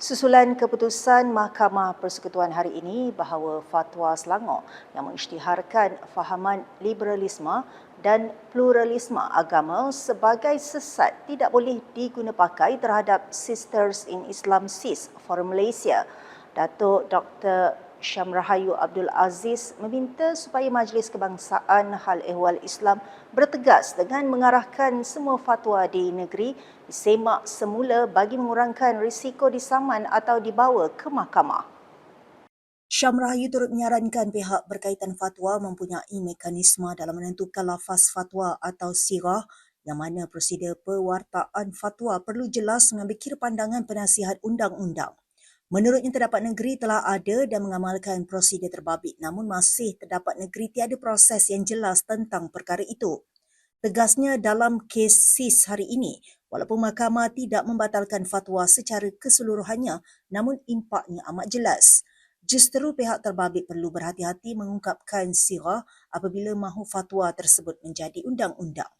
Susulan keputusan Mahkamah Persekutuan hari ini bahawa fatwa Selangor yang mengisytiharkan fahaman liberalisme dan pluralisme agama sebagai sesat tidak boleh diguna pakai terhadap Sisters in Islam SIS Forum Malaysia. Datuk Dr. Syamrahayu Abdul Aziz meminta supaya Majlis Kebangsaan Hal Ehwal Islam bertegas dengan mengarahkan semua fatwa di negeri disemak semula bagi mengurangkan risiko disaman atau dibawa ke mahkamah. Syamrahayu turut menyarankan pihak berkaitan fatwa mempunyai mekanisme dalam menentukan lafaz fatwa atau sirah yang mana prosedur pewartaan fatwa perlu jelas mengambil kira pandangan penasihat undang-undang. Menurutnya terdapat negeri telah ada dan mengamalkan prosedur terbabit namun masih terdapat negeri tiada proses yang jelas tentang perkara itu. Tegasnya dalam kes SIS hari ini, walaupun mahkamah tidak membatalkan fatwa secara keseluruhannya namun impaknya amat jelas. Justeru pihak terbabit perlu berhati-hati mengungkapkan sirah apabila mahu fatwa tersebut menjadi undang-undang.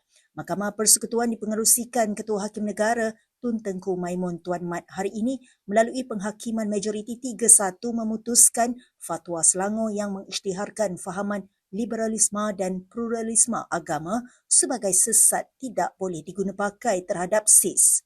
Mahkamah Persekutuan dipengerusikan Ketua Hakim Negara Tun Tengku Maimun Tuan Mat hari ini melalui penghakiman majoriti 3-1 memutuskan fatwa Selangor yang mengisytiharkan fahaman liberalisme dan pluralisme agama sebagai sesat tidak boleh digunapakai terhadap SIS.